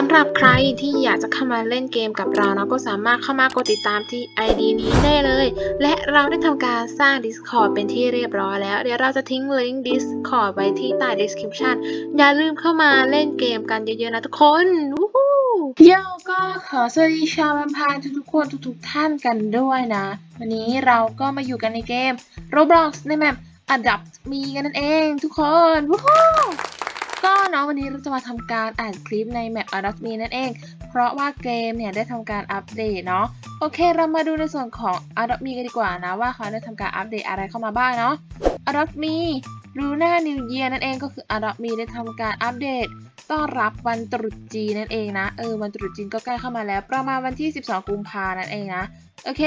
สำหรับใครที่อยากจะเข้ามาเล่นเกมกับเราเนาะก็สามารถเข้ามากดติดตามที่ ID นี้ได้เลย และเราได้ทำการสร้าง Discord เป็นที่เรียบร้อยแล้ว เดี๋ยวเราจะทิ้งลิงก์ Discord ไว้ที่ใต้ description อย่าลืมเข้ามาเล่นเกมกันเยอะๆนะทุกคนวู้ฮู้โยก็ขอสวัสดีชาวบัมพายทุกๆคนทุกๆท่านกันด้วยนะ วันนี้เราก็มาอยู่กันในเกม Roblox ในแมป Adapt มีกันนั่นเองทุกคนวู้ฮู้ ก็เนาะวันนี้เราจะมาทำการอ่านคลิปใน Map a d o p Me นั่นเอง เพราะว่าเกมเนี่ยได้ทำการอัปเดตเนาะโอเค เรามาดูในส่วนของ a d o p Me กันดีกว่านะว่าเขาได้ทำการอัปเดตอะไรเข้ามาบ้างเนาะ a d o p Me Luna New Year นั่นเองก็คือ a d o p Me ได้ทำการอัปเดตต้อนรับวันตรุษจีนนั่นเองนะเออวันตรุษจีนก็ใกล้เข้ามาแล้ว ประมาณวันที่ 12 กุมภานั่นเองนะโอเค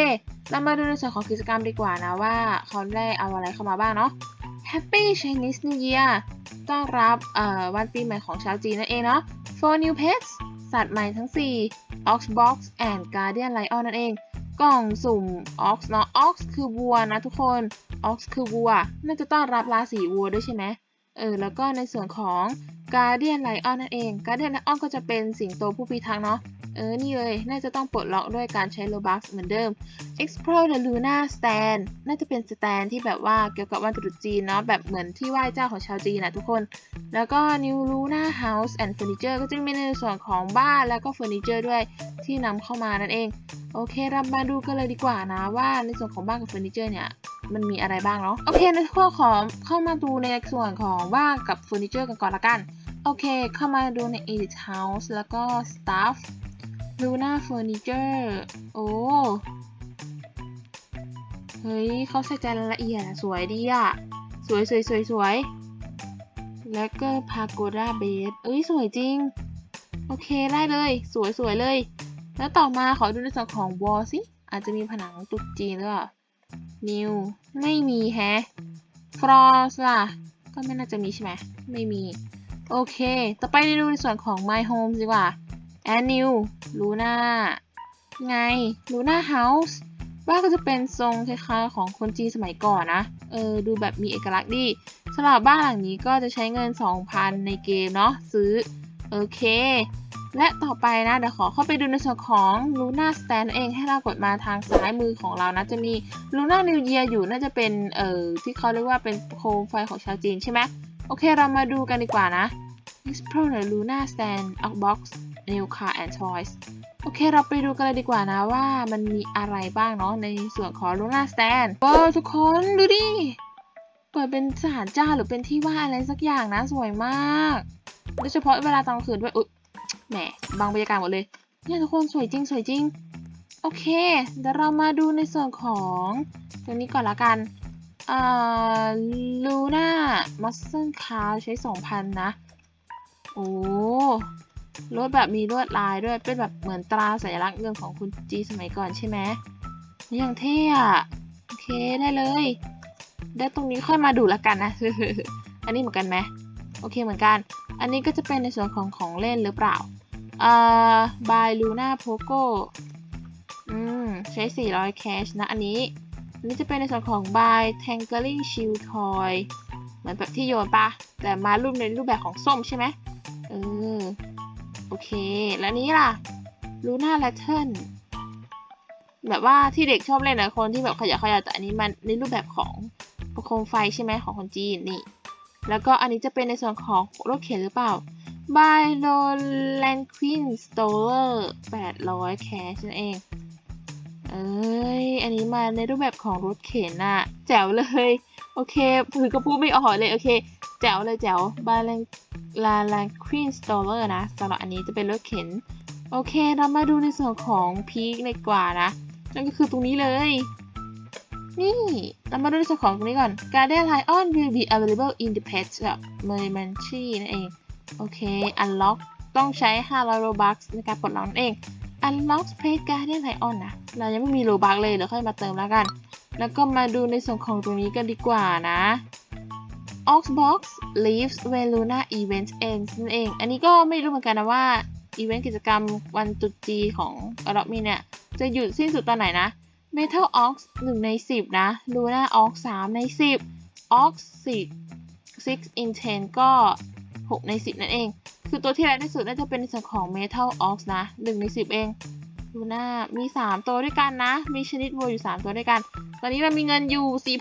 เรามาดูในส่วนของกิจกรรมดีกว่านะว่าเขาได้เอาอะไรเข้ามาบ้างเนาะ Happy Chinese New Year ต้อนรับวันปีใหม่ของชาวจีนนั่นเองเนาะ For New Pets สัตว์ใหม่ทั้ง 4 Oxbox and Guardian Lion นั่นเอง กล่องสุ่ม Ox เนาะ Ox คือวัวนะทุกคน Ox คือวัว น่าจะต้อนรับราศีวัวด้วยใช่ไหมเออ แล้วก็ในส่วนของ Guardian Lion นั่นเอง Guardian Lion ก็จะเป็นสิงโตผู้พิทักษ์เนาะ เออ นี่เลย น่าจะต้องปลดล็อกด้วยการใช้ Robux เหมือนเดิม Explore the Luna Stand น่าจะเป็นสแตนที่แบบว่าเกี่ยวกับวันตรุษจีนเนาะ แบบเหมือนที่ไหว้เจ้าของชาวจีนนะทุกคน แล้วก็ New Luna House and Furniture ก็จะมีในส่วนของบ้านแล้วก็เฟอร์นิเจอร์ด้วยที่นำเข้ามานั่นเอง โอเค เรามาดูกันเลยดีกว่านะว่าในส่วนของบ้านกับเฟอร์นิเจอร์เนี่ยมันมีอะไรบ้างเนาะ โอเค ในข้อของเข้ามาดูในส่วนของบ้านกับเฟอร์นิเจอร์กันก่อนละกัน โอเค เข้ามาดูใน Edit House แล้วก็ Stuff Luna Furniture โอ้ เฮ้ยเขาใส่ใจรายละเอียดอะสวยดีอะสวยสวยสวยสวยแล้วก็ Pagoda Bed เอ้ย สวยจริง โอเค ได้เลย สวยสวยเลย แล้วต่อมาขอดูในส่วนของ wall สิ อาจจะมีผนังตุกจีนหรือเปล่า New ไม่มีแฮะ Frost ล่ะ ก็ไม่น่าจะมีใช่ไหม ไม่มี โอเค ต่อไปดูในส่วนของ My Home ดีกว่า and new Luna ไง Luna House บ้านก็จะเป็นทรงคล้ายๆของคนจีนสมัยก่อนนะ เออ ดูแบบมีเอกลักษณ์ดีสำหรับบ้านหลังนี้ก็จะใช้เงิน 2,000 ในเกมเนาะซื้อ โอเค และต่อไปนะ เดี๋ยวขอเข้าไปดูในส่วนของ Luna Stand เองให้เรากดมาทางซ้ายมือของเรานะ จะมี Luna New Year อยู่น่าจะเป็น เอ่อ ที่เขาเรียกว่าเป็นโคมไฟของชาวจีนใช่ไหมโอเค เรามาดูกันดีกว่านะ Explore the Luna Stand Outbox New Car and Toys โอเค เราไปดูกันเลยดีกว่านะว่ามันมีอะไรบ้างเนาะในส่วนของ Luna Stand ว้าวทุกคนดูดิเปิดเป็นสถานเจ้าหรือเป็นที่ว่าอะไรสักอย่างนะสวยมากโดยเฉพาะเวลาตอนกลางคืนด้วยอุ๊ยแหมบางบรรยากาศหมดเลยเนี่ยทุกคนสวยจริงสวยจริง โอเค เดี๋ยวเรามาดูในส่วนของตรงนี้ก่อนละกันอ่า Luna Muscle Car ใช้ 2,000 นะ โอ้ รถแบบมีลวดลายด้วยเป็นแบบเหมือนตราสัญลักษณ์เงินของคุณจีสมัยก่อนใช่ไหมอย่างเท่อะโอเคได้เลยได้ตรงนี้ค่อยมาดูละกันนะ อันนี้เหมือนกันไหมโอเคเหมือนกัน อันนี้ก็จะเป็นในส่วนของของเล่นหรือเปล่าอ่าบายลูน่าโพโกอืมใช้ 400 แคชนะ อันนี้ อันนี้จะเป็นในส่วนของ by Tangling Shield Toy เหมือนแบบที่โยนปะแต่มารูปในรูปแบบของส้มใช่ไหมเออ โอเค แล้วนี้ล่ะ Luna Lantern แบบว่าที่เด็กชอบเล่นนะคนที่แบบขยับขยับแต่อันนี้มันในรูปแบบของประโคมไฟใช่ไหมของคนจีนนี่ แล้วก็อันนี้จะเป็นในส่วนของรถเข็นหรือเปล่า by l o l a n q u i n s t o l e r 800แคชนั่นเอง เอ้ย อันนี้มาในรูปแบบของรถเข็นอะแจ๋วเลย โอเคคือก็พูดไม่ออกเลย โอเค แจ๋วเลยแจ๋ว by l a n l a l a n q u i n Stoller นะสำหรับอันนี้จะเป็นรถเข็น โอเคเรามาดูในส่วนของพีคเลยกว่านะ นั่นก็คือตรงนี้เลย นี่เรามาดูในส่วนของตรงนี้ก่อน Guardian Lion will be available in the pet shop m e r m a n c h y นั่นเอง โอเค unlock ต้องใช้ 500 robux ในการปลดล็อกนั่นเอง unlock pet Guardian Lion นะ เรายังไม่มี robux เลยเดี๋ยวค่อยมาเติมแล้วกัน แล้วก็มาดูในส่วนของตรงนี้กันดีกว่านะ Oxbox leaves when Luna event ends นั่นเอง อันนี้ก็ไม่รู้เหมือนกันนะว่าอีเวนต์กิจกรรมวันตรุษจีของอรอมีเนี่ย จะหยุดสิ้นสุดตอนไหนนะ Metal Ox 1 ใน 10 นะ Luna Ox 3 ใน 10 Ox 6 6 in 10 ก็ 6 ใน 10 นั่นเอง คือตัวที่แรงที่สุดน่าจะเป็นส่วนของ Metal Ox นะ 1 ใน 10 เองดูหน้ามี 3 ตัวด้วยกันนะ มีชนิดวัวอยู่ 3 ตัวด้วยกัน ตอนนี้เรามีเงินอยู่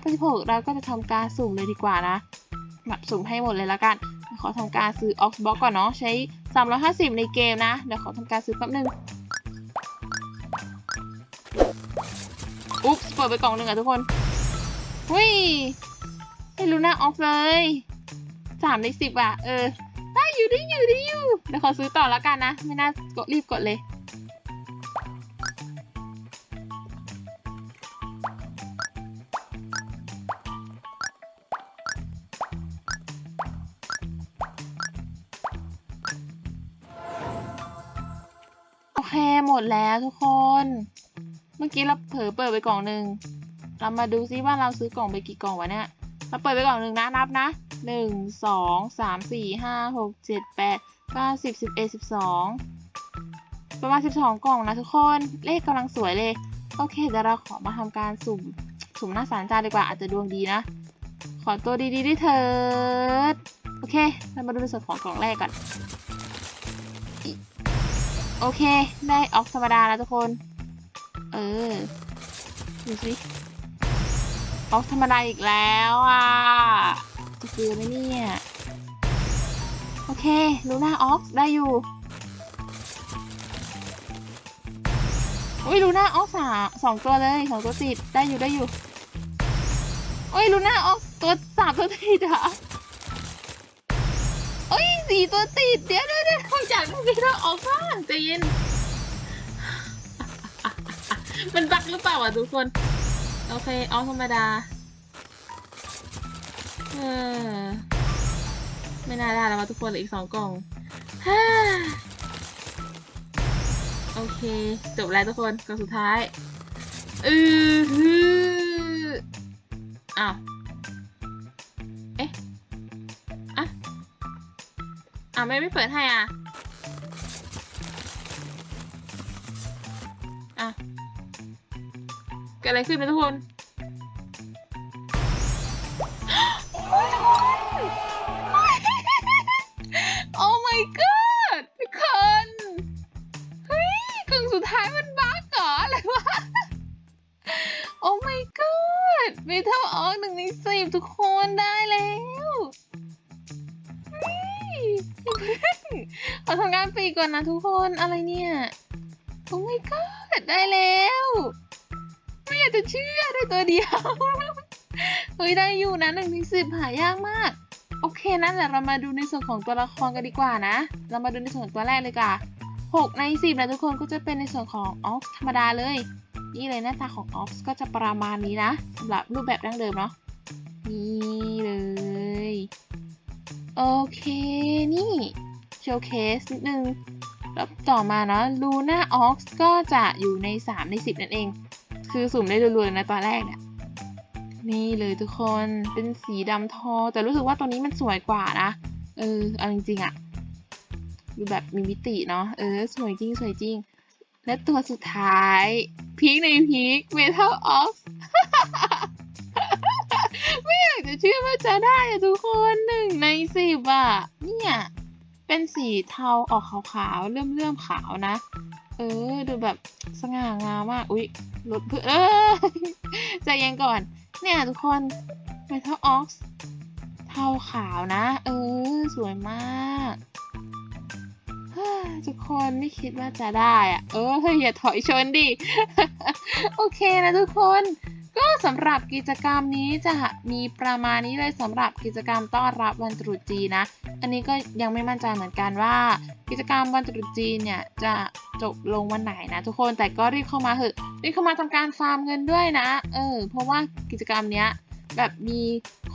4,486 เราก็จะทำการสุ่มเลยดีกว่านะ แบบสุ่มให้หมดเลยละกัน ขอทำการซื้อ Ox Box ก่อนเนาะ ใช้ 350 ในเกมนะ เดี๋ยวขอทำการซื้อแป๊บนึง อุ๊บเปิดไปกล่องหนึ่งอะทุกคนหุ้ยไม่รู้นะออฟเลยสามในสิบอะเออได้อยู่ได้อยู่ได้อยู่เดี๋ยวขอซื้อต่อแล้วกันนะ ไม่น่ากดรีบกดเลย เคหมดแล้วทุกคน เมื่อกี้เราเผลอเปิดไปกล่องหนึ่งเรามาดูซิว่าเราซื้อกล่องไปกี่กล่องวะเนี่ย เราเปิดไปกล่องหนึ่งนะนับนะหนึ่งสองสามสี่ห้าหกเจ็ดแปดเก้าสิบสิบเอ็ดสิบสองประมาณสิบสองกล่องนะทุกคน เลขกำลังสวยเลย โอเคเดี๋ยวเราขอมาทำการสุ่ม สุ่มหน้าสารจานดีกว่าอาจจะดวงดีนะ ขอตัวดีๆด้วยเถิด โอเค เรามาดูในส่วนของกล่องแรกก่อน โอเค ได้ออกธรรมดาแล้วทุกคน เออ ดูสิออกธรรมดาอีกแล้วอะจะซื้อไหมเนี่ย โอเคลูน่าออกได้อยู่อุ้ยลูน่าออกสาสองตัวเลยสองตัวติดได้อยู่ได้อยู่โอ้ยลูน่าออกตัวสามตัวติดอะ สี่ตัวติดเดี๋ยวเดี๋ยวเดี๋ยวอยากดูพี่เราออกบ้างใจเย็น มันบักหรือเปล่าอะทุกคน โอเคออกธรรมดา เออ ไม่น่าได้แล้วมาทุกคนเหลืออีกสองกล่องฮ่าโอเค จบแล้วทุกคนกล่องสุดท้ายอือฮืออ้าว อะไม่ไม่เปิดให้อะ อะ เกิดอะไรขึ้นนะทุกคนโอ้ my god ทุกคน เฮ้ยกล่งสุดท้ายมันบั๊กเหรออะไรวะ โอ้ my god เมทัลออกหนึ่งในสิบทุกคนได้แล้ว ขอทำงานปีก่อนนะทุกคนอะไรเนี่ยโอ้ my god ได้แล้ว ไม่อยากจะเชื่อได้ตัวเดียวเฮ้ยได้อยู่นะหนึ่งในสิบหายากมาก โอเคนั่นแหละเรามาดูในส่วนของตัวละครกันดีกว่านะ เรามาดูในส่วนของตัวแรกเลยค่ะ6ใน10นะทุกคนก็จะเป็นในส่วนของออกธรรมดาเลย นี่เลยหน้าตาของออกก็จะประมาณนี้นะสำหรับรูปแบบดั้งเดิมเนาะนี่เลย โอเคนี่ โชว์เคสนิดนึง แล้วต่อมาเนาะลูน่าออกก็จะอยู่ใน 3 ใน 10 นั่นเอง คือสุ่มได้รัวๆนะตอนแรกเนี่ยนี่เลยทุกคนเป็นสีดำทอ แต่รู้สึกว่าตัวนี้มันสวยกว่านะ เออ เอาจริงๆอะดูแบบมีมิติเนาะเออ สวยจริง สวยจริง และตัวสุดท้ายพีคในพีคเมทัลออฟไม่อยากจะเชื่อว่าจะได้อะทุกคนหนึ่งในสิบอะเนี่ย เป็นสีเทาออกขาวๆเลื่อมๆขาวนะ เออ ดูแบบสง่างามมาก อุ๊ยรถเพื่อเออใจเย็นก่อน เนี่ยทุกคน Metal Ox เทาขาวนะ เออ สวยมากฮ้ยทุกคนไม่คิดว่าจะได้อะเอออย่าถอยชนดิ โอเคนะทุกคน ก็สำหรับกิจกรรมนี้จะมีประมาณนี้เลยสำหรับกิจกรรมต้อนรับวันตรุษจีนนะ อันนี้ก็ยังไม่มั่นใจเหมือนกันว่า กิจกรรมวันตรุษจีนเนี่ยจะจบลงวันไหนนะทุกคนแต่ก็รีบเข้ามาเถอะรีบเข้ามาทำการฟาร์มเงินด้วยนะ เออ เพราะว่ากิจกรรมเนี้ยแบบมี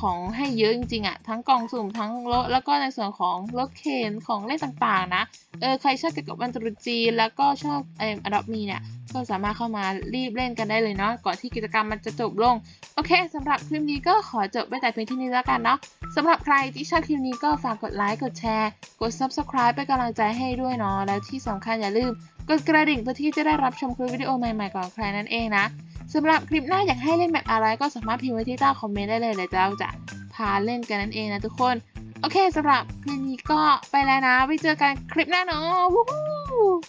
ของให้เยอะจริงๆอะทั้งกล่องสุ่มทั้งรถแล้วก็ในส่วนของรถเข็นของเล่นต่างๆ นะ เออ ใครชอบเกี่ยวกับวันตรุษจีน แล้วก็ชอบเอออดอปมีเนี่ย ก็สามารถเข้ามารีบเล่นกันได้เลยเนาะ ก่อนที่กิจกรรมมันจะจบลง โอเคสำหรับคลิปนี้ก็ขอจบไปแต่เพียงเที่านี้แล้วกันเนาะสำหรับใครที่ชอบคลิปนี้ก็ฝากกดไลค์ กดแชร์ กด subscribe เป็นกำลังใจให้ด้วยเนาะ แล้วที่สำคัญอย่าลืมกดกระดิ่งเพื่อที่จะได้รับชมคลิปวิดีโอใหม่ๆก่อนใครนั่นเองนะ สำหรับคลิปหน้าอยากให้เล่นแบบอะไรก็สามารถพิมพ์ไว้ที่ใต้คอมเมนต์ได้เลยเดี๋ยวเราจะพาเล่นกันนั่นเองนะทุกคน โอเคสำหรับคลิปนี้ก็ไปแล้วนะไว้เจอกันคลิปหน้าเนาะ